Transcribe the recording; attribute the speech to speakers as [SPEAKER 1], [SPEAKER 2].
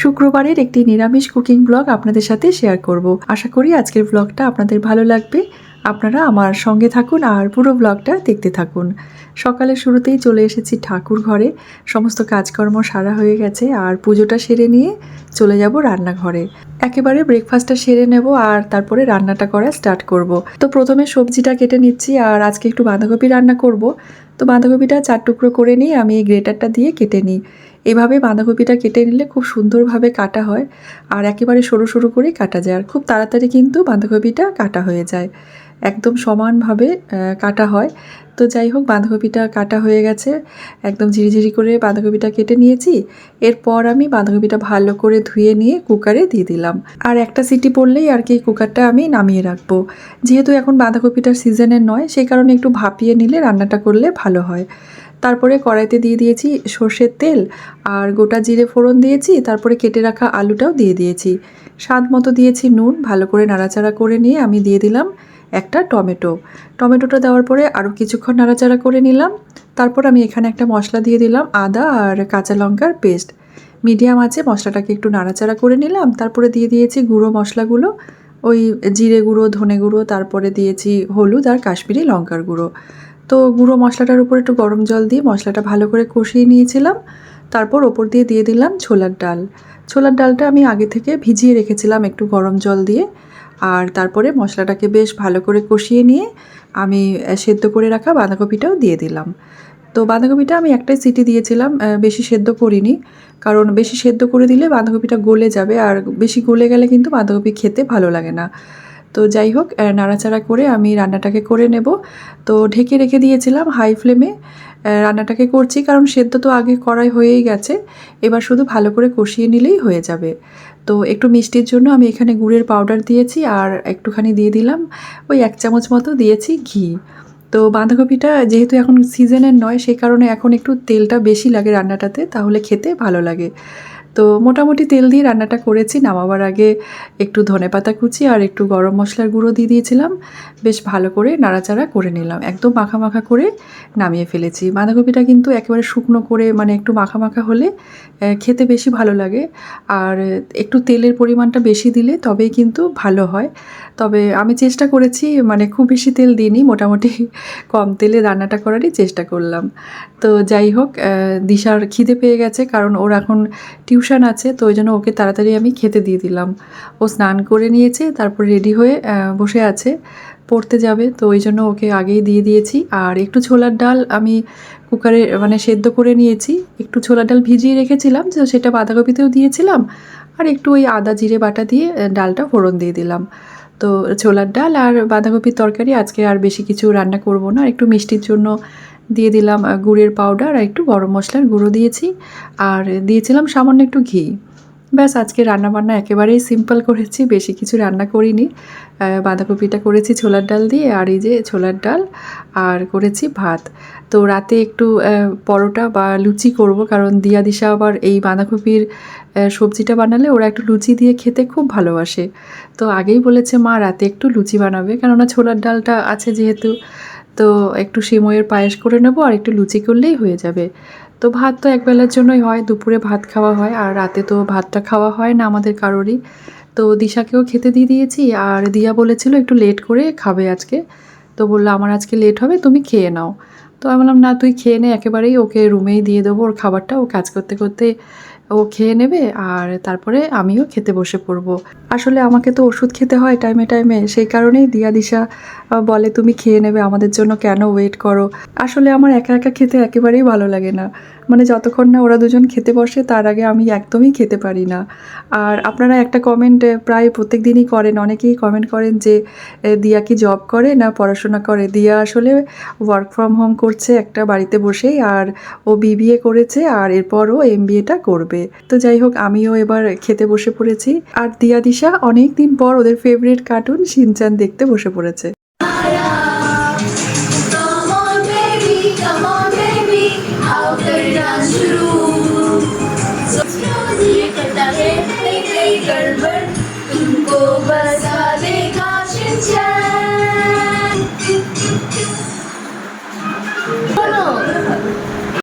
[SPEAKER 1] শুক্রবারের একটি নিরামিষ কুকিং ব্লগ আপনাদের সাথে শেয়ার করব। আশা করি আজকের ব্লগটা আপনাদের ভালো লাগবে। আপনারা আমার সঙ্গে থাকুন আর পুরো ব্লগটা দেখতে থাকুন। সকালের শুরুতেই চলে এসেছি ঠাকুর ঘরে। সমস্ত কাজকর্ম সারা হয়ে গেছে আর পুজোটা সেরে নিয়ে চলে যাব রান্নাঘরে। একেবারে ব্রেকফাস্টটা সেরে নেব আর তারপরে রান্নাটা করা স্টার্ট করব। তো প্রথমে সবজিটা কেটে নিচ্ছি আর আজকে একটু বাঁধাকপি রান্না করব। তো বাঁধাকপিটা চার টুকরো করে নিয়ে আমি এই গ্রেটারটা দিয়ে কেটে নিই। এভাবে বাঁধাকপিটা কেটে নিলে খুব সুন্দরভাবে কাটা হয় আর একেবারে সরু সরু করেই কাটা যায়। আর খুব তাড়াতাড়ি কিন্তু বাঁধাকপিটা কাটা হয়ে যায়। একদম সমানভাবে কাটা হয়। তো যাই হোক, বাঁধাকপিটা কাটা হয়ে গেছে। একদম ঝিরিঝিরি করে বাঁধাকপিটা কেটে নিয়েছি। এরপর আমি বাঁধাকপিটা ভালো করে ধুয়ে নিয়ে কুকারে দিয়ে দিলাম। আর একটা সিটি পড়লেই আর কি কুকারটা আমি নামিয়ে রাখব। যেহেতু এখন বাঁধাকপিটার সিজনের নয়, সেই কারণে একটু ভাপিয়ে নিলে রান্নাটা করলে ভালো হয়। তারপরে কড়াইতে দিয়ে দিয়েছি সর্ষের তেল আর গোটা জিরে ফোড়ন দিয়েছি। তারপরে কেটে রাখা আলুটাও দিয়ে দিয়েছি। স্বাদ মতো দিয়েছি নুন, ভালো করে নাড়াচাড়া করে নিয়ে আমি দিয়ে দিলাম। একটা টমেটো। টমেটোটা দেওয়ার পরে আরও কিছুক্ষণ নাড়াচাড়া করে নিলাম। তারপর আমি এখানে একটা মশলা দিয়ে দিলাম, আদা আর কাঁচা লঙ্কার পেস্ট। মিডিয়াম আছে মশলাটাকে একটু নাড়াচাড়া করে নিলাম। তারপরে দিয়ে দিয়েছি গুঁড়ো মশলাগুলো, ওই জিরে গুঁড়ো, ধনে গুঁড়ো, তারপরে দিয়েছি হলুদ আর কাশ্মীরি লঙ্কার গুঁড়ো। তো গুঁড়ো মশলাটার উপর একটু গরম জল দিয়ে মশলাটা ভালো করে কষিয়ে নিয়েছিলাম। তারপর ওপর দিয়ে দিয়ে দিলাম ছোলার ডাল। ছোলার ডালটা আমি আগে থেকে ভিজিয়ে রেখেছিলাম একটু গরম জল দিয়ে। আর তারপরে মশলাটাকে বেশ ভালো করে কষিয়ে নিয়ে আমি সেদ্ধ করে রাখা বাঁধাকপিটাও দিয়ে দিলাম। তো বাঁধাকপিটা আমি একটাই সিটি দিয়েছিলাম বেশি সেদ্ধ করিনি। কারণ বেশি সেদ্ধ করে দিলে বাঁধাকপিটা গলে যাবে, আর বেশি গলে গেলে কিন্তু বাঁধাকপি খেতে ভালো লাগে না। তো যাই হোক নাড়াচাড়া করে আমি রান্নাটাকে করে নেব। তো ঢেকে রেখে দিয়েছিলাম হাই ফ্লেমে। রান্নাটাকে করছি কারণ সেদ্ধ তো আগে করাই হয়েই গেছে। এবার শুধু ভালো করে কষিয়ে নিলেই হয়ে যাবে। তো একটু মিষ্টির জন্য আমি এখানে গুড়ের পাউডার দিয়েছি আর একটুখানি দিয়ে দিলাম ওই এক চামচ মতো দিয়েছি ঘি। তো বাঁধাকপিটা যেহেতু এখন সিজনের নয় সেই কারণে এখন একটু তেলটা বেশি লাগে রান্নাটাতে, তাহলে খেতে ভালো লাগে। তো মোটামুটি তেল দিয়ে রান্নাটা করেছি। নামাবার আগে একটু ধনেপাতা কুচি আর একটু গরম মশলার গুঁড়ো দিয়ে দিয়েছিলাম। বেশ ভালো করে নাড়াচাড়া করে নিলাম। একদম মাখা মাখা করে নামিয়ে ফেলেছি। বাঁধাকপিটা কিন্তু একেবারে শুকনো করে মানে একটু মাখা মাখা হলে খেতে বেশি ভালো লাগে। আর একটু তেলের পরিমাণটা বেশি দিলে তবেই কিন্তু ভালো হয়। তবে আমি চেষ্টা করেছি মানে খুব বেশি তেল দিইনি, মোটামুটি কম তেলে রান্নাটা করারই চেষ্টা করলাম। তো যাই হোক দিশার খিদে পেয়ে গেছে, কারণ ওর এখন টিউশন আছে, তো ওই জন্য ওকে তাড়াতাড়ি আমি খেতে দিয়ে দিলাম। ও স্নান করে নিয়েছে, তারপর রেডি হয়ে বসে আছে, পড়তে যাবে, তো ওই জন্য ওকে আগেই দিয়ে দিয়েছি। আর একটু ছোলার ডাল আমি কুকারে মানে সেদ্ধ করে নিয়েছি। একটু ছোলার ডাল ভিজিয়ে রেখেছিলাম, তো সেটা বাঁধাকপিতেও দিয়েছিলাম। আর একটু ওই আদা, জিরে বাটা দিয়ে ডালটা ফোড়ন দিয়ে দিলাম। তো ছোলার ডাল আর বাঁধাকপির তরকারি, আজকে আর বেশি কিছু রান্না করব না। একটু মিষ্টির জন্য দিয়ে দিলাম গুড়ের পাউডার আর একটু গরম মশলার গুঁড়ো দিয়েছি। আর দিয়েছিলাম সামান্য একটু ঘি। ব্যাস, আজকে রান্নাবান্না একেবারেই সিম্পল করেছি, বেশি কিছু রান্না করিনি। বাঁধাকপিটা করেছি ছোলার ডাল দিয়ে আর এই যে ছোলার ডাল আর করেছি ভাত। তো রাতে একটু পরোটা বা লুচি করব কারণ দিয়া দিশা আবার এই বাঁধাকপির সবজিটা বানালে ওরা একটু লুচি দিয়ে খেতে খুব ভালোবাসে। তো আগেই বলেছে মা রাতে একটু লুচি বানাবে কেননা ছোলার ডালটা আছে যেহেতু। তো একটু সিমইয়ের পায়েস করে নেব আর একটু লুচি করলেই হয়ে যাবে। তো ভাত তো একবেলার জন্যই হয়, দুপুরে ভাত খাওয়া হয় আর রাতে তো ভাতটা খাওয়া হয় না আমাদের কারোরই। তো দিশাকেও খেতে দিয়ে দিয়েছি আর দিয়া বলেছিল একটু লেট করে খাবে আজকে। তো বলল, আমার আজকে লেট হবে, তুমি খেয়ে নাও। তো আমি বললাম, না, তুই খেয়ে নে, একেবারেই ওকে রুমেই দিয়ে দেবো ওর খাবারটা। ও কাজ করতে করতে ও খেয়ে নেবে আর তারপরে আমিও খেতে বসে পড়ব। আসলে আমাকে তো ওষুধ খেতে হয় টাইমে টাইমে, সেই কারণেই দিয়া দিশা বলে, তুমি খেয়ে নেবে, আমাদের জন্য কেন ওয়েট করো? আসলে আমার একা একা খেতে একেবারেই ভালো লাগে না। মানে যতক্ষণ না ওরা দুজন খেতে বসে, তার আগে আমি একদমই খেতে পারি না। আর আপনারা একটা কমেন্ট প্রায় প্রত্যেক দিনই করেন, অনেকেই কমেন্ট করেন যে দিয়া কি জব করে না পড়াশোনা করে? দিয়া আসলে ওয়ার্ক ফ্রম হোম করছে একটা বাড়িতে বসেই, আর ও বিবিএ করেছে, আর এরপর ও এমবিএটা করবে। তো যাই হোক আমিও এবার খেতে বসে পড়েছি। আর দিয়া দিশা অনেকদিন পর ওদের ফেভারিট কার্টুন সিনচান দেখতে বসে পড়েছে।